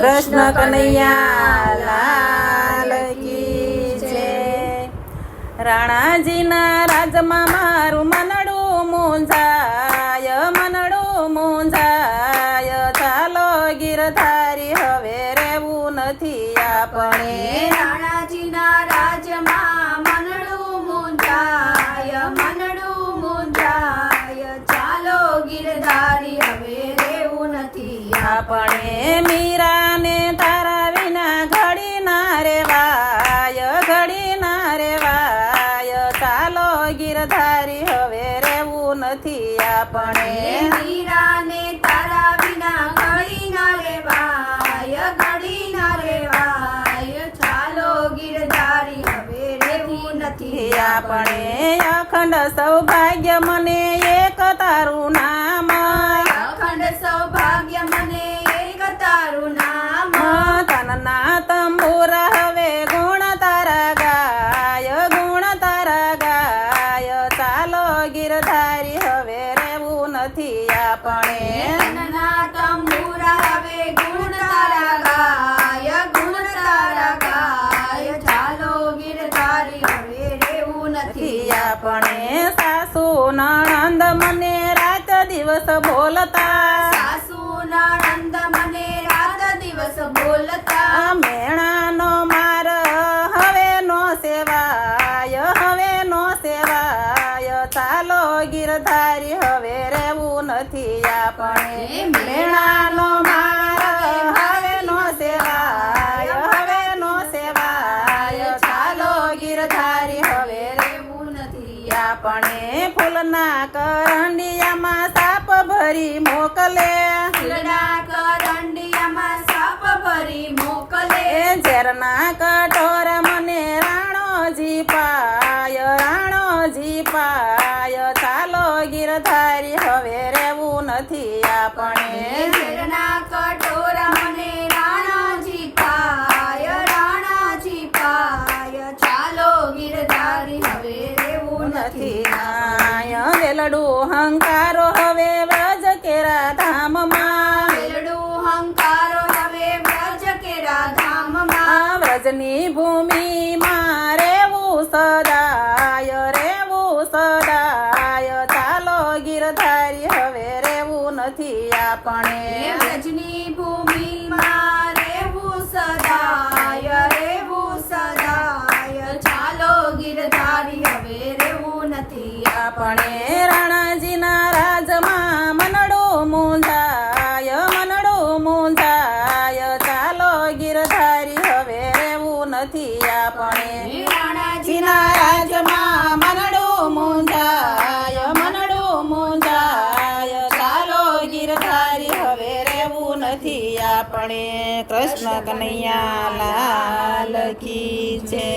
કૃષ્ણ કનૈયા લાલ કી જય. રાણાજીના રાજમાં મારું મનડું મૂંઝાય મનડું મૂંઝાય. ચાલો ગીરધારી હવે રહેવું નથી આપણે. રાણાજીના રાજમાં મનડું મૂંઝાય મનડું મુંજાય ચાલો ગિરધારી હવે રેવું નથી આપણે મીરાને ગીરધારી હવે રહેવું નથી આપણે. મીરાને તારા વિના ઘડી ના રેવાય ઘડી ના રેવાય. ચાલો ગીરધારી હવે રેવું નથી આપણે. અખંડ સૌભાગ્ય મને એક તારું નામ ગીરધારી હવે રહેવું નથી આપણે. તંબુરા હવે ગુણ તારા ગાય ગુણ તારા ગાય. ચાલો ગિરધારી હવે રહેવું નથી નથી આપણે. સાસુ નણંદ મને રાત દિવસ બોલતા સાસુ નણંદ મને રાત દિવસ બોલતા આ મેણાનો માર હવે નો સેવાય હવે નો સેવાય ચાલો ગીરધારી હવે રહેવું નથી આપણે. મેણાનો માર હવે નો સેવાય હવે નો સેવાય. ચાલો ગીરધારી હવે રેવું નથી આપણે. ફૂલના કરંડિયામાં સાપ ભરી મોકલે. ફૂલના કરંડિયામાં સાપ ભરી મોકલે. એ ઝેરના કઠોર નથી આપણે ઝેરના કટોરા મને રાણાજી પાય રાણાજી પાય ચાલો ગિરધારી હવે રેવું નથી નથી નાય વેલડું હંકારો હવે વ્રજ કેરા ધામમાં વેલડું હંકારો હવે વ્રજ કેરા ધામમાં આ વ્રજની ભૂમિમાં આપણે વ્રજની ભૂમિમાં રેવું સદાય રેવું સદાય. ચાલો ગીરધારી હવે રેવું નથી આપણે. રાણાજીના રાજમાં મનડું મૂંઝાય મનડો મૂંઝાય. ચાલો ગીરધારી હવે રેવું નથી આપણે. નથી આપણે કૃષ્ણ કનૈયા લાલ કી જય.